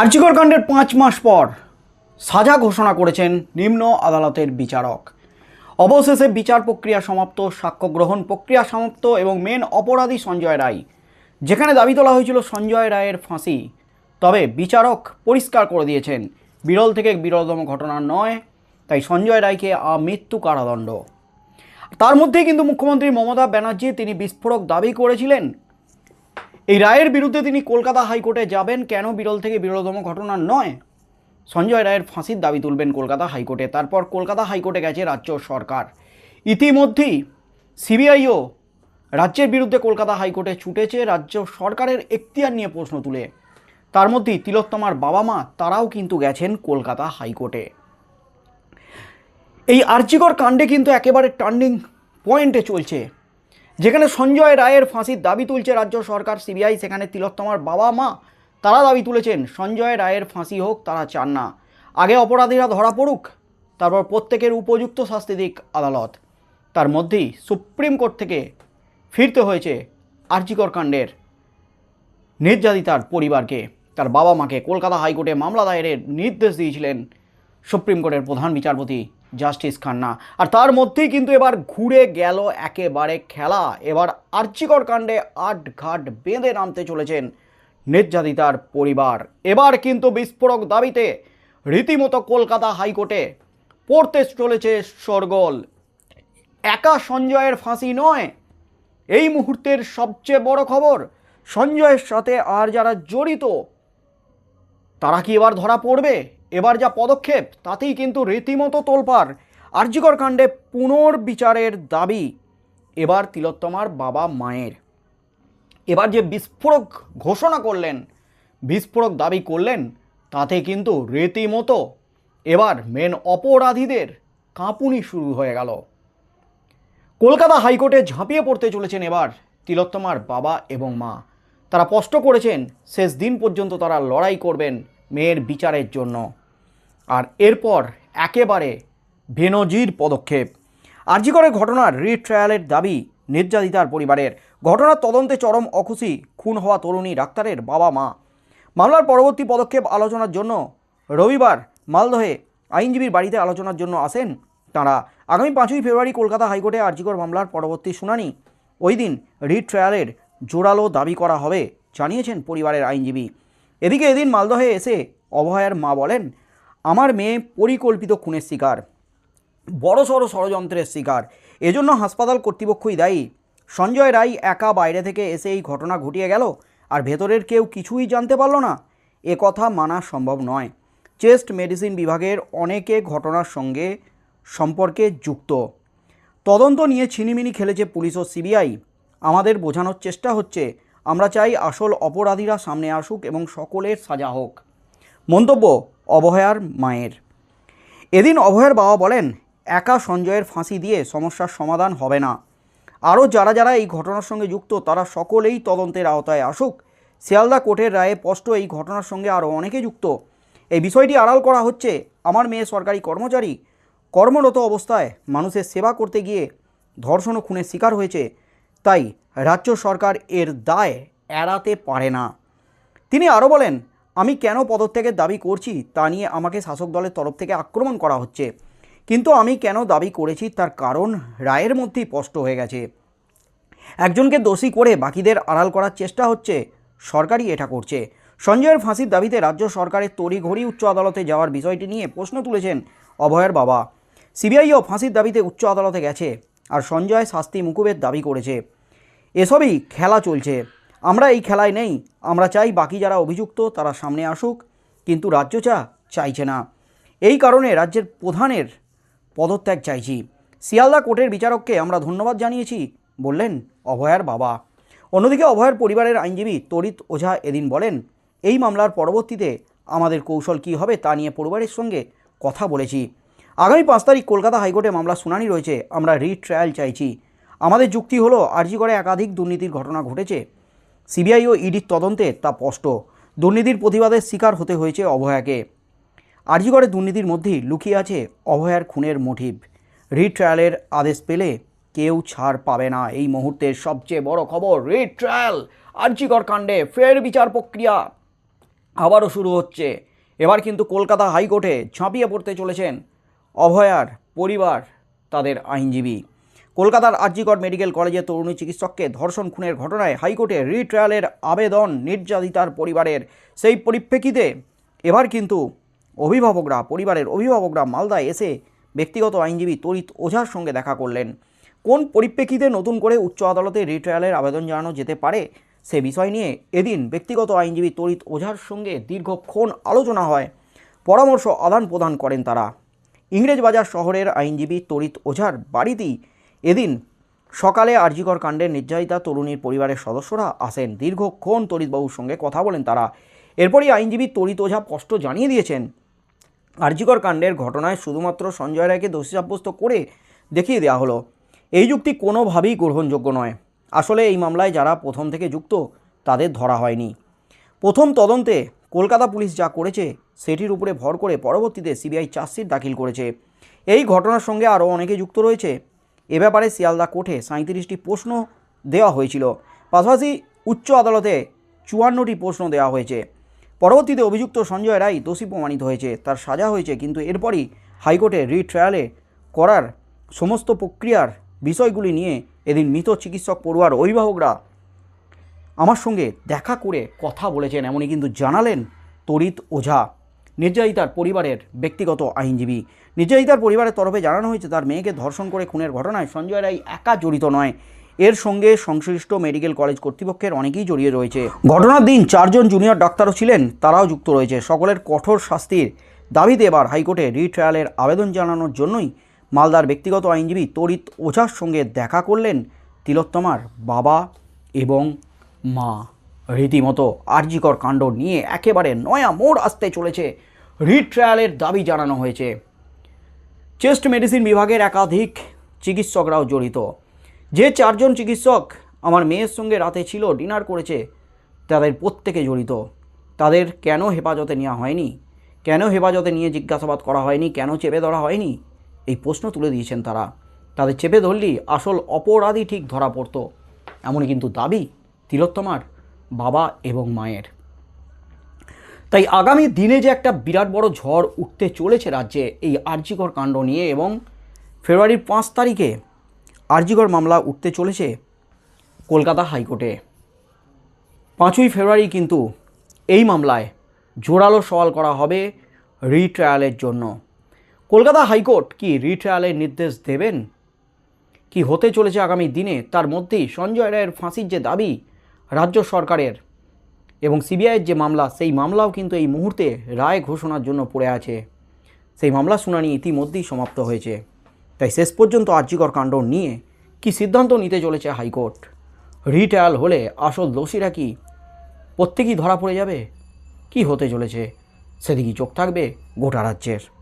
আর্চিকর কাণ্ডের পাঁচ মাস পর সাজা ঘোষণা করেছেন নিম্ন আদালতের বিচারক। অবশেষে বিচার প্রক্রিয়া সমাপ্ত, সাক্ষ্য গ্রহণ প্রক্রিয়া সমাপ্ত এবং মেন অপরাধী সঞ্জয় রায়, যেখানে দাবি তোলা হয়েছিল সঞ্জয় রায়ের ফাঁসি। তবে বিচারক পরিষ্কার করে দিয়েছেন, বিরল থেকে বিরলতম ঘটনা নয়, তাই সঞ্জয় রায়কে মৃত্যু কারাদণ্ড। তার মধ্যেই কিন্তু মুখ্যমন্ত্রী মমতা ব্যানার্জি তিনি বিস্ফোরক দাবি করেছিলেন এই রায়ের বিরুদ্ধে তিনি কলকাতা হাইকোর্টে যাবেন, কেন বিরল থেকে বিরলতম ঘটনা নয়? সঞ্জয় রায়ের ফাঁসির দাবি তুলবেন কলকাতা হাইকোর্টে, তারপর কলকাতা হাইকোর্টে গেছে রাজ্য সরকার। ইতিমধ্যেই সিবিআইও রাজ্যের বিরুদ্ধে কলকাতা হাইকোর্টে ছুটেছে, রাজ্য সরকারের এখতিয়ার নিয়ে প্রশ্ন তুলে। তার মধ্যেই তিলোত্তমার বাবা মা তারাও কিন্তু গেছেন কলকাতা হাইকোর্টে। এই আর্যিকর কাণ্ডে কিন্তু একেবারে টার্নিং পয়েন্টে চলছে। যেখানে সঞ্জয় রায়ের ফাঁসির দাবি তুলছে রাজ্য সরকার, সিবিআই, সেখানে তিলোত্তমার বাবা মা, তারা দাবি তুলেছেন, সঞ্জয় রায়ের ফাঁসি হোক, তারা চান না। আগে অপরাধীরা ধরা পড়ুক, তারপর প্রত্যেকের উপযুক্ত শাস্তি দিক আদালত। তার মধ্যেই সুপ্রিম কোর্ট থেকে ফিরতে হয়েছে আর্যিকর কাণ্ডের। নির্যাতিতার পরিবারকে, তার বাবা মাকে। কলকাতা হাইকোর্টে মামলা দায়েরের নির্দেশ দিয়েছিলেন সুপ্রিম কোর্টের প্রধান বিচারপতি জাস্টিস খান্না। আর তার মধ্যেই কিন্তু এবার ঘুরে গেল একেবারে খেলা। এবার আর্চিকর কাণ্ডে আট ঘাট বেঁধে নামতে চলেছেন নির্যাতিতার পরিবার। এবার কিন্তু বিস্ফোরক দাবিতে রীতিমতো কলকাতা হাইকোর্টে পড়তে চলেছে সরগোল। একা সঞ্জয়ের ফাঁসি নয়, এই মুহূর্তের সবচেয়ে বড় খবর, সঞ্জয়ের সাথে আর যারা জড়িত, তারা কি এবার ধরা পড়বে? এবার যা পদক্ষেপ, তাতেই কিন্তু রীতিমতো তোলপার আর্যিকর কাণ্ডে পুনর্বিচারের দাবি এবার তিলোত্তমার বাবা মায়ের। এবার যে বিস্ফোরক ঘোষণা করলেন, বিস্ফোরক দাবি করলেন, তাতে কিন্তু রীতিমতো এবার মেন অপরাধীদের কাঁপুনি শুরু হয়ে গেল। কলকাতা হাইকোর্টে ঝাঁপিয়ে পড়তে চলেছেন এবার তিলোত্তমার বাবা এবং মা। তারা স্পষ্ট করেছেন, শেষ দিন পর্যন্ত তারা লড়াই করবেন মেয়ের বিচারের জন্য। আর এরপর একেবারে ভেনজির পদক্ষেপ। আর্জিকরের ঘটনার রিট্রায়ালের দাবি নির্যাতিতার পরিবারের। ঘটনার তদন্তে চরম অখুশি, খুন হওয়া তরুণী ডাক্তারের বাবা মা। মামলার পরবর্তী পদক্ষেপ আলোচনার জন্য রবিবার মালদহে আইনজীবীর বাড়িতে আলোচনার জন্য আসেন তাঁরা। আগামী পাঁচই ফেব্রুয়ারি কলকাতা হাইকোর্টে আর্জিকর মামলার পরবর্তী শুনানি। ওই দিন রিট ট্রায়ালের জোরালো দাবি করা হবে, জানিয়েছেন পরিবারের আইনজীবী। এদিকে এদিন মালদহে এসে অভয়ার মা বলেন আমার মেয়ে পরিকল্পিত খুনের শিকার। বড়সড় ষড়যন্ত্রের শিকার। এজন্য হাসপাতাল কর্তৃপক্ষই দায়ী। সঞ্জয় রায় একা বাইরে থেকে এসে এই ঘটনা ঘটিয়ে গেল আর ভেতরের কেউ কিছুই জানতে পারল না। এ কথা মানা সম্ভব নয়। চেস্ট মেডিসিন বিভাগের অনেকে ঘটনার সঙ্গে সম্পর্কে যুক্ত। তদন্ত নিয়ে ছিনিমিনি খেলেছে পুলিশ ও সিবিআই। আমাদের বোঝানোর চেষ্টা হচ্ছে, আমরা চাই আসল অপরাধীরা সামনে আসুক এবং সকলের সাজা হোক। মন্তব্য অবহেয়ার মায়ের। এদিন অভয়ের বাবা বলেন, একা সঞ্জয়ের ফাঁসি দিয়ে সমস্যার সমাধান হবে না। আরও যারা যারা এই ঘটনার সঙ্গে যুক্ত, তারা সকলেই তদন্তের আওতায় আসুক। শিয়ালদা কোর্টের রায়ে স্পষ্ট এই ঘটনার সঙ্গে আরও অনেকে যুক্ত। এই বিষয়টি আড়াল করা হচ্ছে আমার মেয়ে সরকারি কর্মচারী। কর্মরত অবস্থায় মানুষের সেবা করতে গিয়ে ধর্ষণ ও খুনের শিকার হয়েছে। তাই রাজ্য সরকার এর দায় এড়াতে পারে না। তিনি আরও বলেন আমি কেন পদত্যাগের দাবি করছি তা নিয়ে আমাকে শাসক দলের তরফ থেকে আক্রমণ করা হচ্ছে। কিন্তু আমি কেন দাবি করেছি তার কারণ রায়ের মধ্যেই স্পষ্ট হয়ে গেছে। একজনকে দোষী করে বাকিদের আড়াল করার চেষ্টা হচ্ছে, সরকারই এটা করছে। সঞ্জয়ের ফাঁসির দাবিতে রাজ্য সরকারের তড়িঘড়ি উচ্চ আদালতে যাওয়ার বিষয়টি নিয়ে প্রশ্ন তুলেছেন অভয়ের বাবা। সিবিআইও ফাঁসির দাবিতে উচ্চ আদালতে গেছে আর সঞ্জয় শাস্তি মুকুবের দাবি করেছে। এসবই খেলা চলছে। আমরা এই খেলায় নেই। আমরা চাই বাকি যারা অভিযুক্ত তারা সামনে আসুক, কিন্তু রাজ্য চা চাইছে না। এই কারণে রাজ্যের প্রধানের পদত্যাগ চাইছি। শিয়ালদা কোর্টের বিচারককে আমরা ধন্যবাদ জানিয়েছি, বললেন অভয়ার বাবা। অন্যদিকে অভয়ের পরিবারের আইনজীবী তরিত ওঝা এদিন বলেন, এই মামলার পরবর্তীতে আমাদের কৌশল কী হবে তা নিয়ে পরিবারের সঙ্গে কথা বলেছি। আগামী পাঁচ তারিখ কলকাতা হাইকোর্টে মামলা শুনানি রয়েছে, আমরা রিট ট্রায়াল চাইছি। আমাদের যুক্তি হলো, আর্জি করে একাধিক দুর্নীতির ঘটনা ঘটেছে সিবিআই ও ইডির তদন্তে তা স্পষ্ট। দুর্নীতির প্রতিবাদের শিকার হতে হয়েছে অভয়াকে। আরজিগড়ে দুর্নীতির মধ্যেই লুকিয়ে আছে অভয়ার খুনের মোটিভ। রিট ট্রায়ালের আদেশ পেলে কেউ ছাড় পাবে না। এই মুহূর্তের সবচেয়ে বড় খবর রিট ট্রায়াল আরজিগড় কাণ্ডে ফের বিচার প্রক্রিয়া আবারও শুরু হচ্ছে। এবার কিন্তু কলকাতা হাইকোর্টে ঝাঁপিয়ে পড়তে চলেছেন অভয়ার পরিবার, তাদের আইনজীবী। কলকাতার আরজিকর মেডিকেল কলেজে তরুণী চিকিৎসককে ধর্ষণ খুনের ঘটনায় হাইকোর্টে রিট্রায়ালের আবেদন নির্যাতিতার পরিবারের। সেই পরিপ্রেক্ষিতে এবার কিন্তু অভিভাবকরা, পরিবারের অভিভাবকরা মালদায় এসে ব্যক্তিগত আইনজীবী তরিত ওঝার সঙ্গে দেখা করলেন। কোন পরিপ্রেক্ষিতে নতুন করে উচ্চ আদালতে রিট্রায়ালের আবেদন জানানো যেতে পারে সে বিষয় নিয়ে এদিন ব্যক্তিগত আইনজীবী তরিত ওঝার সঙ্গে দীর্ঘক্ষণ আলোচনা হয়। পরামর্শ আদান প্রদান করেন তারা। ইংরেজবাজার শহরের আইনজীবী তরিত ওঝার বাড়িতেই এদিন সকালে আরজিকর কাণ্ডের নির্যাতিতা তরুণীর পরিবারের সদস্যরা আসেন। দীর্ঘক্ষণ তরিতবাবুর সঙ্গে কথা বলেন তারা। এরপরই আইনজীবী তরিত ওঝা স্পষ্ট জানিয়ে দিয়েছেন, আরজিকর কাণ্ডের ঘটনায় শুধুমাত্র সঞ্জয় রায়কে দোষী সাব্যস্ত করে দেখিয়ে দেওয়া হলো। এই যুক্তি কোনোভাবেই গ্রহণযোগ্য নয়। আসলে এই মামলায় যারা প্রথম থেকে যুক্ত, তাদের ধরা হয়নি। প্রথম তদন্তে কলকাতা পুলিশ যা করেছে, সেটির উপরে ভর করে পরবর্তীতে সিবিআই চার্জশিট দাখিল করেছে। এই ঘটনার সঙ্গে আরও অনেকে যুক্ত রয়েছে। এ ব্যাপারে শিয়ালদা কোর্টে সাঁত্রিশটি প্রশ্ন দেওয়া হয়েছিল। পাশাপাশি উচ্চ আদালতে চুয়ান্নটি প্রশ্ন দেওয়া হয়েছে। পরবর্তীতে অভিযুক্ত সঞ্জয় রায় দোষী প্রমাণিত হয়েছে, তার সাজা হয়েছে, কিন্তু এরপরই হাইকোর্টে রিট্রায়ালে করার সমস্ত প্রক্রিয়ার বিষয়গুলি নিয়ে এদিন মৃত চিকিৎসক পড়ুয়ার অভিভাবকরা আমার সঙ্গে দেখা করে কথা বলেছেন, এমনই কিন্তু জানালেন তরিত ওঝা। নির্যাতিতার পরিবারের ব্যক্তিগত আইনজীবী। নির্যাতিতার পরিবারের তরফে জানানো হয়েছে, তার মেয়েকে ধর্ষণ করে খুনের ঘটনায় সঞ্জয় রায় একা জড়িত নয়। এর সঙ্গে সংশ্লিষ্ট মেডিকেল কলেজ কর্তৃপক্ষের অনেকেই জড়িয়ে রয়েছে। ঘটনার দিন চারজন জুনিয়র ডাক্তারও ছিলেন, তারাও যুক্ত রয়েছে। সকলের কঠোর শাস্তির দাবিতে এবার হাইকোর্টে রিট্রায়ালের আবেদন জানানোর জন্যই মালদার ব্যক্তিগত আইনজীবী তরিত ওঝার সঙ্গে দেখা করলেন তিলোত্তমার বাবা এবং মা। রীতিমতো আর্জিকর কাণ্ড নিয়ে একেবারে নয়া মোড় আসতে চলেছে। রিট্রায়ালের দাবি জানানো হয়েছে। চেস্ট মেডিসিন বিভাগের একাধিক চিকিৎসকরাও জড়িত। যে চারজন চিকিৎসক আমার মেয়ের সঙ্গে রাতে ছিল, ডিনার করেছে, তাদের প্রত্যেকে জড়িত। তাদের কেন হেফাজতে নেওয়া হয়নি? কেন হেফাজতে নিয়ে জিজ্ঞাসাবাদ করা হয়নি? কেন চেপে ধরা হয়নি? এই প্রশ্ন তুলে দিয়েছেন তারা। তাদের চেপে ধরলেই আসল অপরাধী ঠিক ধরা পড়তো। এমনই কিন্তু দাবি তিলোত্তমার। বাবা এবং মায়ের। তাই আগামী দিনে যে একটা বিরাট বড় ঝড় উঠতে চলেছে রাজ্যে, এই আর্যিকর কাণ্ড নিয়ে এবং ফেব্রুয়ারির পাঁচ তারিখে আর্যিকর মামলা উঠতে চলেছে কলকাতা হাইকোর্টে। পাঁচই ফেব্রুয়ারি কিন্তু এই মামলায় জোরালো সওয়াল করা হবে রিট্রায়ালের জন্য। কলকাতা হাইকোর্ট কি রিট্রায়ালের নির্দেশ দেবেন? কি হতে চলেছে আগামী দিনে? তার মধ্যেই সঞ্জয় রায়ের ফাঁসির যে দাবি রাজ্য সরকারের এবং সিবিআইয়ের যে মামলা, সেই মামলাও কিন্তু এই মুহূর্তে রায় ঘোষণার জন্য পড়ে আছে। সেই মামলা শুনানি ইতিমধ্যেই সমাপ্ত হয়েছে। তাই শেষ পর্যন্ত আর্যিকর কাণ্ড নিয়ে কি সিদ্ধান্ত নিতে চলেছে হাইকোর্ট? রিট্রায়াল হলে আসল দোষীরা কি প্রত্যেকেই ধরা পড়ে যাবে? কি হতে চলেছে? সেদিকেই চোখ থাকবে গোটা রাজ্যের।